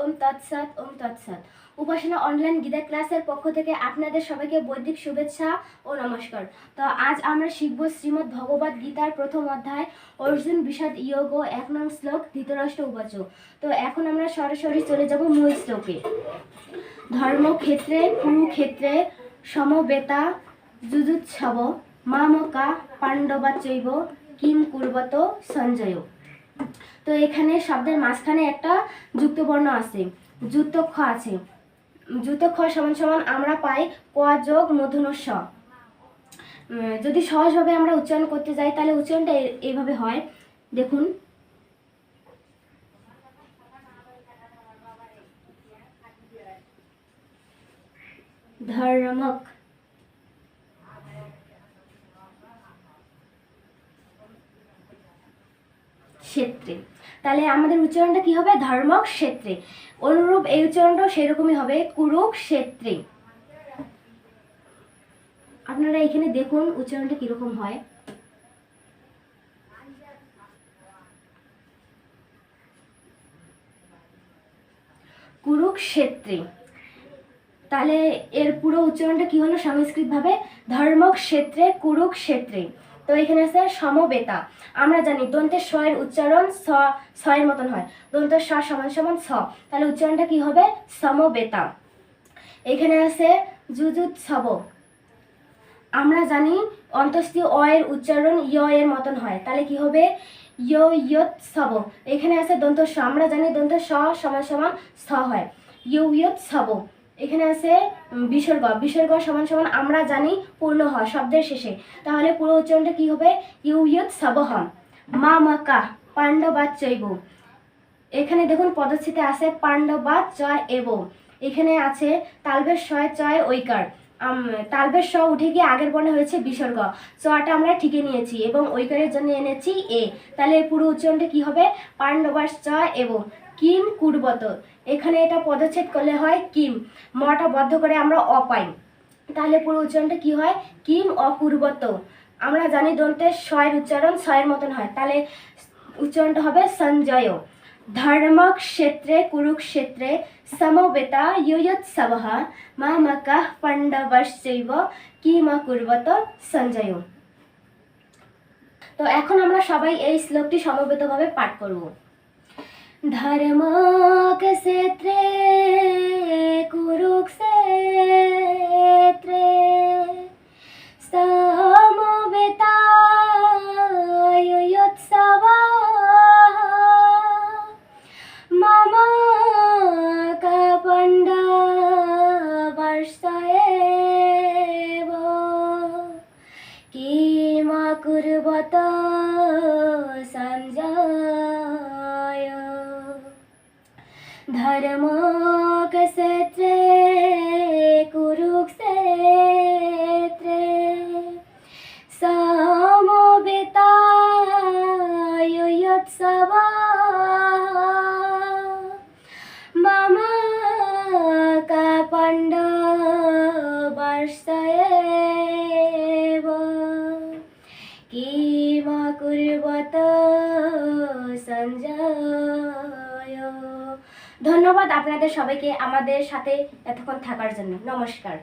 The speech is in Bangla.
ওম তৎসৎ ওম তৎসৎ উপাসনা অনলাইন গীতা ক্লাসের পক্ষ থেকে আপনাদের সবাইকে বৈদিক শুভেচ্ছা ও নমস্কার। তো আজ আমরা শিখব শ্রীমদ্ ভগবত গীতার প্রথম অধ্যায়, অর্জুন বিষাদ ইয়োগ, এক নং শ্লোক, ধৃতরাষ্ট্র উবাচ তো এখন আমরা সরাসরি চলে যাব মূল শ্লোকে। ধর্মক্ষেত্রে, কুরুক্ষেত্রে সমবেতা যুজুৎসব, মামকা পাণ্ডবাচৈব, কিম কুর্বত সঞ্জয়। তো এখানে শব্দের মাঝখানে একটা যুক্তবর্ণ আছে যুক্তক্ষ আছে। যুক্তক্ষ সমান সমান আমরা পাই ক যোগ মধুনস্য উম, যদি সহজভাবে আমরা উচ্চারণ করতে যাই তাহলে উচ্চারণটা এইভাবে হয়। দেখুন। ধর্মক ক্ষেত্রে। তাহলে আমাদের উচ্চারণটা কি হবে? ধর্মক ক্ষেত্রে। অনুরূপ এই উচ্চারণটাও সেরকমই হবে কুরুক্ষেত্রে আপনারা এখানে দেখুন উচ্চারণটা কীরকম হয়। কুরুক্ষেত্রে তাহলে এর পুরো উচ্চারণটা কি হলো সংস্কৃতভাবে? ধর্মক্ষেত্রে কুরুক্ষেত্রে তো এখানে আছে সমবেতা। আমরা জানি দন্তের স এর উচ্চারণ স এর মতন হয়। দন্তের স সমান সমান স। তাহলে উচ্চারণটা কি হবে? সমবেতা। এখানে আছে যুজুৎসব আমরা জানি অন্তস্থীয় অ এর উচ্চারণ ইয় এর মতন হয়। তাহলে কি হবে? ইয় ইয়ত সব এখানে আছে দন্ত স আমরা জানি দন্ত স সমান সমান স হয়। ইউ ইয়ত সব এখানে আছে বিসর্গ। বিসর্গ সমান সমান আমরা জানি পূর্ণ হয় শব্দের শেষে। তাহলে পুরো উচ্চারণটা কি হবে? ইউ ইয়ত সবহ মা মাকা পাণ্ডবাদ চৈব। এখানে দেখুন পদচ্ছেদে আছে পাণ্ডবাদ চয় এব। এখানে আছে তালবের শয় চয় ঐকার। তালবের স উঠে গিয়ে আগের বর্ণে হয়েছে বিসর্গ। চটা আমরা ঠিকে নিয়েছি এবং ঐকারের জন্য এনেছি এ। তাহলে পুরো উচ্চারণটা কি হবে? পাণ্ডবাস চ এবং। কিম কুর্বত। এখানে এটা পদচ্ছেদ করলে হয় কিম। মটা বদ্ধ করে আমরা অ পাই। তাহলে পুরো উচ্চারণটা কি হয়? কিম অপূর্বত আমরা জানি দন্তের শয়ের উচ্চারণ ছয়ের মতন হয়। তাহলে উচ্চারণটা হবে সঞ্জয়। ধর্ম ক্ষেত্রে কুরুক্ষেত্রে সমবেতা ইয়োৎসব মামকা পাণ্ডবশ্চৈব। কিমা কুর্বত সঞ্জয়। তো এখন আমরা সবাই এই শ্লোকটি সমবেতভাবে পাঠ করব। ধর্মক্ষেত্রে ধর্মক্ষেত্রে কুরুক্ষেত্রে সমবেতায়োৎসব মম কাপণ্ড বর্ষয়েব কিমা কুর্বত সঞ্জয় ধন্যবাদ আপনাদের সবাইকে আমাদের সাথে এতক্ষণ থাকার জন্য। নমস্কার।